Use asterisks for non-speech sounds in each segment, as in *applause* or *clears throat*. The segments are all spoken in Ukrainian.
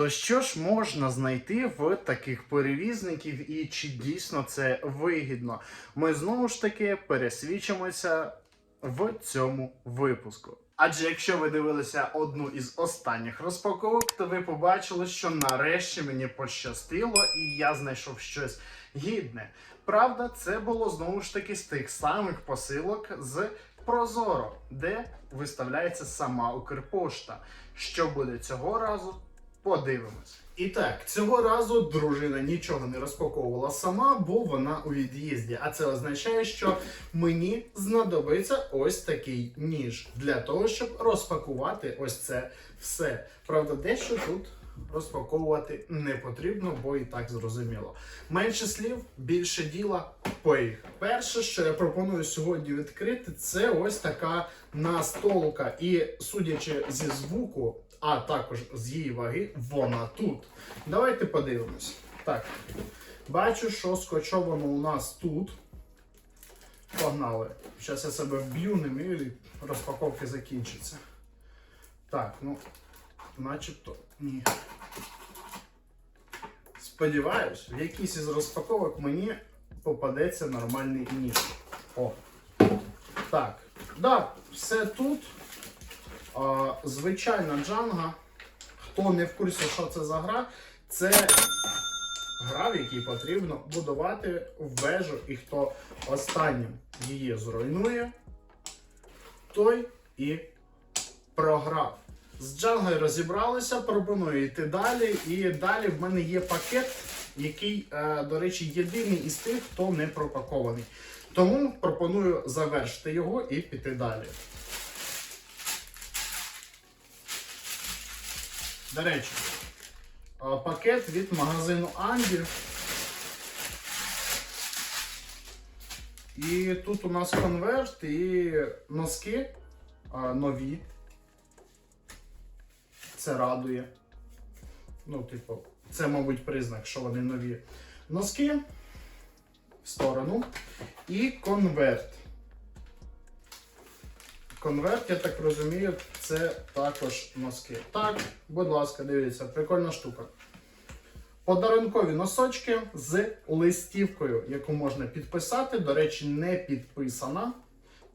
То що ж можна знайти в таких перевізників і чи дійсно це вигідно? Ми знову ж таки пересвідчимося в цьому випуску. Адже якщо ви дивилися одну із останніх розпаковок, то ви побачили, що нарешті мені пощастило і я знайшов щось гідне. Правда, це було знову ж таки з тих самих посилок з Прозоро, де виставляється сама Укрпошта. Що буде цього разу? Подивимось. І так, цього разу дружина нічого не розпаковувала сама, бо вона у від'їзді. А це означає, що мені знадобиться ось такий ніж для того, щоб розпакувати ось це все. Правда, дещо тут розпаковувати не потрібно, бо і так зрозуміло. Менше слів, більше діла. Поїхали. Перше, що я пропоную сьогодні відкрити, це ось така настолка. І судячи зі звуку, а також з її ваги, вона тут. Давайте подивимось. Так, бачу, що скочовано у нас тут. Погнали. Зараз я себе вб'ю, вмію, і розпаковки закінчаться. Так, ну, начебто ні. Сподіваюсь, в якійсь із розпаковок мені попадеться нормальний ніж. О. Так. Да, все тут. Звичайна джанга. Хто не в курсі, що це за гра, це гра, в якій потрібно будувати вежу, і хто останнім її зруйнує, той і програв. З джангою розібралися, пропоную йти далі. І далі в мене є пакет, який, е, до речі, єдиний із тих, хто не пропакований. Тому пропоную завершити його і піти далі. До речі, пакет від магазину Анді. І тут у нас конверт і носки нові. Це радує. Ну, типу, це, мабуть, признак, що вони нові. Носки в сторону. І конверт. Конверт, я так розумію, це також носки. Так, будь ласка, дивіться, прикольна штука. Подарункові носочки з листівкою, яку можна підписати, до речі, не підписана,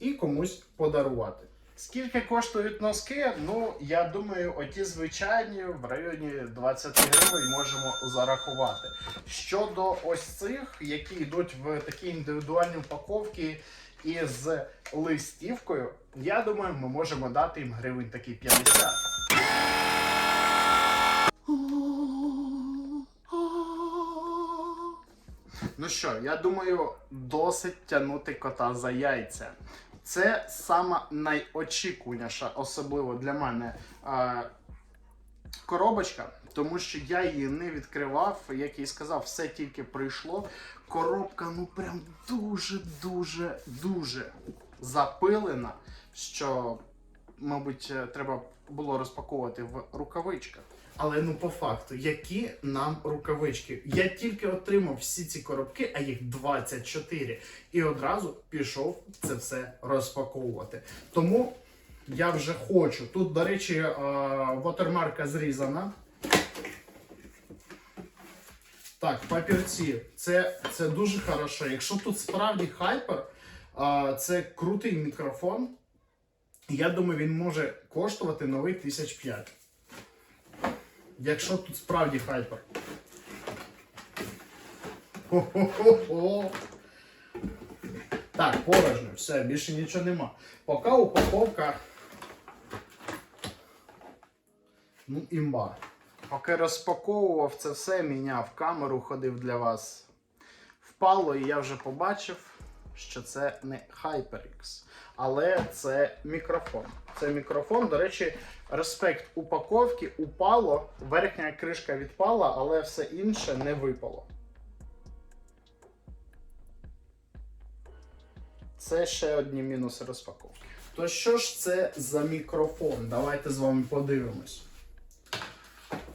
і комусь подарувати. Скільки коштують носки? Ну, я думаю, оті звичайні в районі 20 гривень можемо зарахувати. Щодо ось цих, які йдуть в такі індивідуальні упаковки із листівкою, я думаю, ми можемо дати їм гривень такі 50. Ну що, я думаю, досить тягнути кота за яйця. Це сама найочікуваніша, особливо для мене, коробочка, тому що я її не відкривав. Як і сказав, все тільки прийшло. Коробка, ну прям дуже-дуже дуже запилена, що, мабуть, е, треба було розпаковувати в рукавичках. Але ну по факту, які нам рукавички? Я тільки отримав всі ці коробки, а їх 24. І одразу пішов це все розпаковувати. Тому я вже хочу. Тут, до речі, е, вотермарка зрізана. Так, папірці. Це, це дуже хорошо. Якщо тут справді хайпер, це крутий мікрофон. Я думаю, він може коштувати новий 1005. Якщо тут справді хайпер. Хо-хо-хо-хо. Так, порожньо, все, більше нічого нема. Поки упаковка. Ну, імба. Поки розпаковував це все, міняв камеру, ходив для вас. Впало, і я вже побачив, що це не HyperX, але це мікрофон. Це мікрофон, до речі, респект упаковки упало, верхня кришка відпала, але все інше не випало. Це ще одні мінуси розпаковки. То що ж це за мікрофон? Давайте з вами подивимось.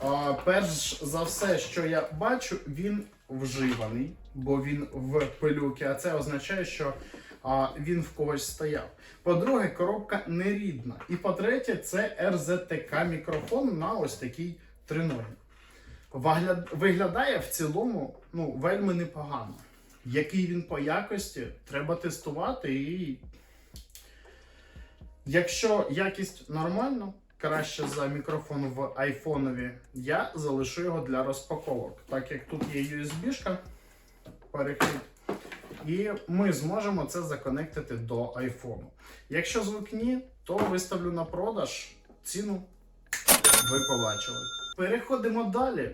А, перш за все, що я бачу, він вживаний, бо він в пилюки, а це означає, що а, він в когось стояв. По-друге, коробка нерідна. І по-третє, це РЗТК мікрофон на ось такій триногі. Виглядає в цілому ну, вельми непогано. Який він по якості, треба тестувати і. Якщо якість нормальна, краще за мікрофон в айфонові, я залишу його для розпаковок. Так як тут є USB-шка, перехід, і ми зможемо це законектити до айфону. Якщо звук ні, то виставлю на продаж ціну. Ви побачили. Переходимо далі.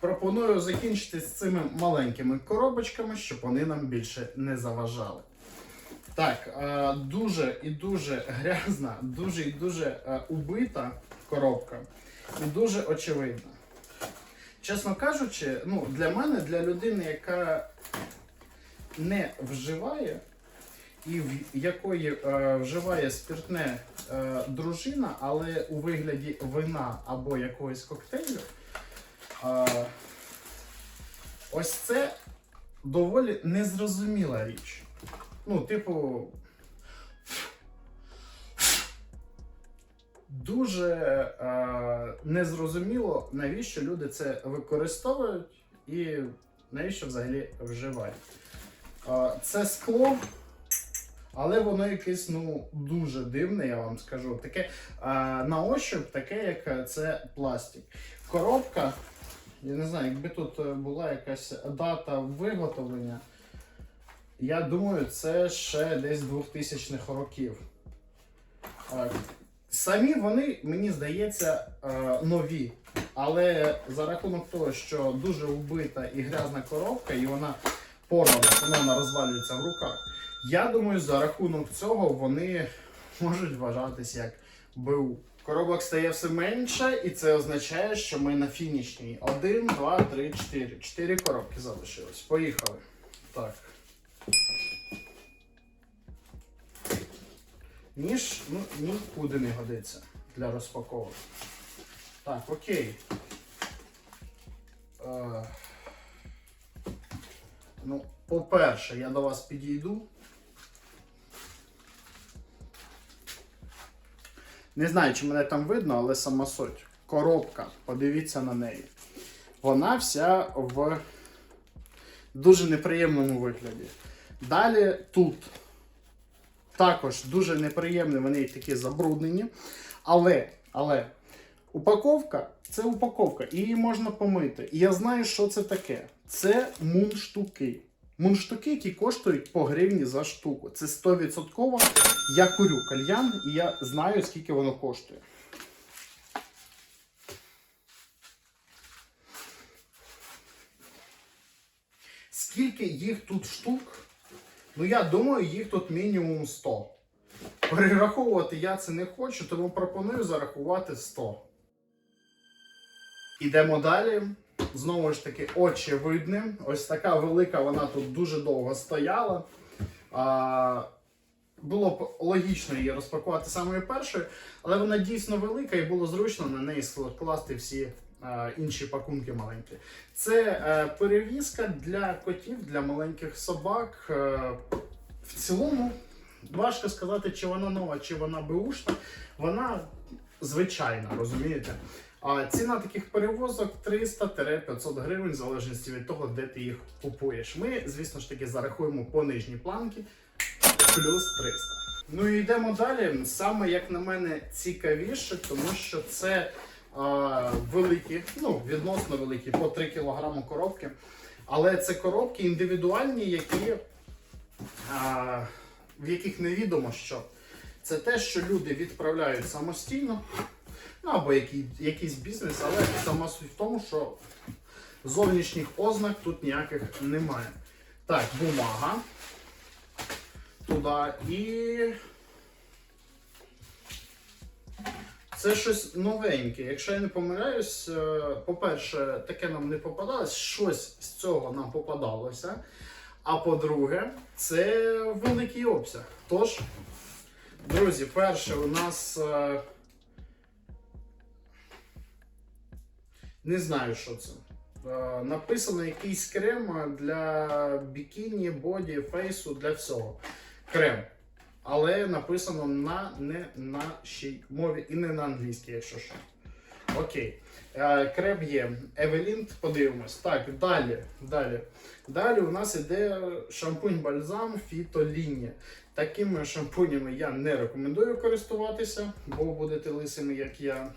Пропоную закінчити з цими маленькими коробочками, щоб вони нам більше не заважали. Так, е, дуже і дуже грязна, дуже і дуже е, убита коробка. І дуже очевидна. Чесно кажучи, ну, для мене, для людини, яка не вживає, і в якої е, вживає спиртне е, дружина, але у вигляді вина або якогось коктейлю. Е, ось це доволі незрозуміла річ. Ну, типу. Дуже е, незрозуміло, навіщо люди це використовують і навіщо взагалі вживають. Це скло, але воно якесь ну, дуже дивне, я вам скажу. Таке на ощуп, таке, як е, це пластик. Коробка, я не знаю, якби тут е, була якась дата виготовлення. Я думаю, це ще десь 2000-х років. Самі вони, мені здається, е, нові. Але за рахунок того, що дуже убита і грязна коробка, і вона порвана, тому вона розвалюється в руках. Я думаю, за рахунок цього вони можуть вважатись як БУ. Коробок стає все менше, і це означає, що ми на фінішній. Один, два, три, чотири. Чотири коробки залишилось. Поїхали. Так. Ніж ну, нікуди не годиться для розпаковок. Так, окей. Ну, по-перше, я до вас підійду. Не знаю, чи мене там видно, але сама суть. Коробка, подивіться на неї. Вона вся в дуже неприємному вигляді. Далі тут також дуже неприємні, вони такі забруднені. Але, але упаковка це упаковка, її можна помити. І я знаю, що це таке. Це мундштуки. Мундштуки, які коштують по гривні за штуку. Це 100%. Я курю кальян і я знаю, скільки воно коштує. Скільки їх тут штук? Ну, я думаю, їх тут мінімум 100. Перераховувати я це не хочу, тому пропоную зарахувати 100. Ідемо далі. Знову ж таки, очевидне. Ось така велика, вона тут дуже довго стояла. А, було б логічно її розпакувати самою першою, але вона дійсно велика і було зручно на неї скласти всі а, інші пакунки маленькі. Це е, перевізка для котів, для маленьких собак. Е, в цілому важко сказати, чи вона нова, чи вона беушна. Вона звичайна, розумієте? Ціна таких перевозок 300-500 гривень, в залежності від того, де ти їх купуєш. Ми, звісно ж таки, зарахуємо по нижній планки плюс 300. Ну і йдемо далі. Саме як на мене цікавіше, тому що це а, великі, ну відносно великі, по 3 кг коробки. Але це коробки індивідуальні, які, а, в яких невідомо що. Це те, що люди відправляють самостійно, ну або який, якийсь бізнес, але сама суть в тому, що зовнішніх ознак тут ніяких немає. Так, бумага. Туди і. Це щось новеньке. Якщо я не помиляюсь, е, по-перше, таке нам не попадалось, щось з цього нам попадалося. А по-друге, це великий обсяг. Тож, друзі, перше у нас. Не знаю, що це. Е, Написано якийсь крем для бікіні, боді, фейсу, для всього. Крем. Але написано на не нашій мові і не на англійській, якщо що. Окей. Е, Крем є. Евелінт, подивимось. Так, далі. Далі. Далі у нас іде шампунь бальзам Фітоліні. Такими шампунями я не рекомендую користуватися, бо будете лисими, як я.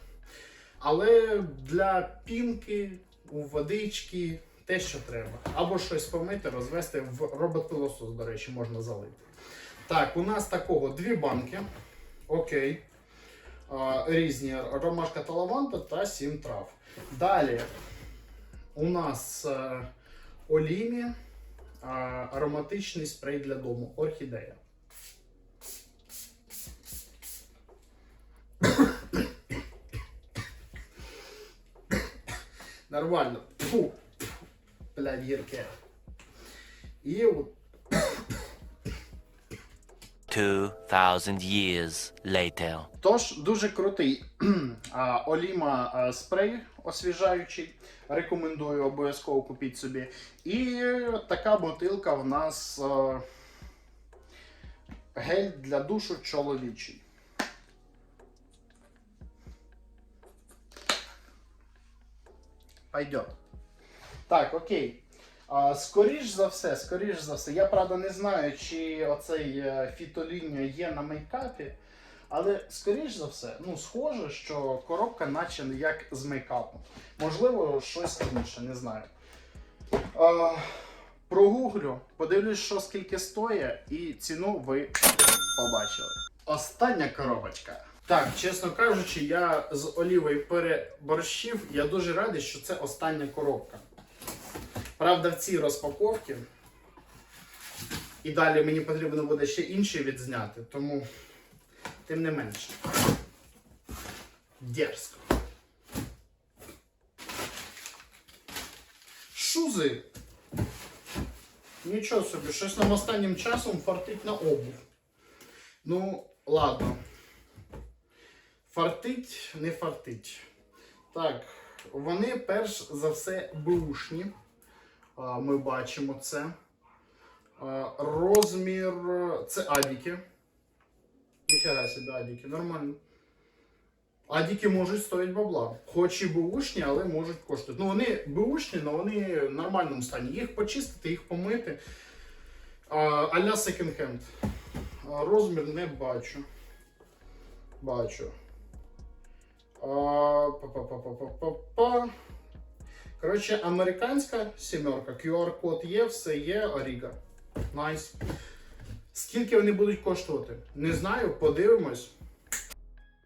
Але для пінки, у водички, те, що треба. Або щось помити, розвести в робот-пилосос, до речі, можна залити. Так, у нас такого дві банки. Окей. Різні ромашка та лаванда та сім трав. Далі у нас е, олімі, ароматичний спрей для дому. Орхідея. Нормально. Фу. Блядь, гірке. І от 2,000 years later. Тож дуже крутий *clears throat* а, Оліма а, спрей освіжаючий. Рекомендую обов'язково купіть собі. І така бутилка в нас а, гель для душу чоловічий. Пойдет. Так, окей. А, скоріш за все, скоріш за все. Я правда не знаю, чи оцей е, фітоління є на мейкапі. Але скоріш за все, ну схоже, що коробка наче не як з мейкапом. Можливо, щось інше, не знаю. А, прогуглю, подивлюсь, що скільки стоїть, і ціну ви побачили. Остання коробочка. Так, чесно кажучи, я з олівою переборщив. Я дуже радий, що це остання коробка. Правда, в цій розпаковці. І далі мені потрібно буде ще інші відзняти, тому тим не менше. Дерзко. Шузи. Нічого собі, щось нам останнім часом фартить на обув. Ну, ладно. Фартить, не фартить. Так, вони перш за все бушні. Ми бачимо це. Розмір. Це адіки. Ніфіга собі адіки, нормально. Адіки можуть стоїть бабла. Хоч і бушні, але можуть коштувати. Ну вони бушні, але вони в нормальному стані. Їх почистити, їх помити. Аля секонд-хенд. Розмір не бачу. Бачу. Коротше, американська сімерка, QR-код є, все є, Оріга. Найс. Скільки вони будуть коштувати? Не знаю, подивимось.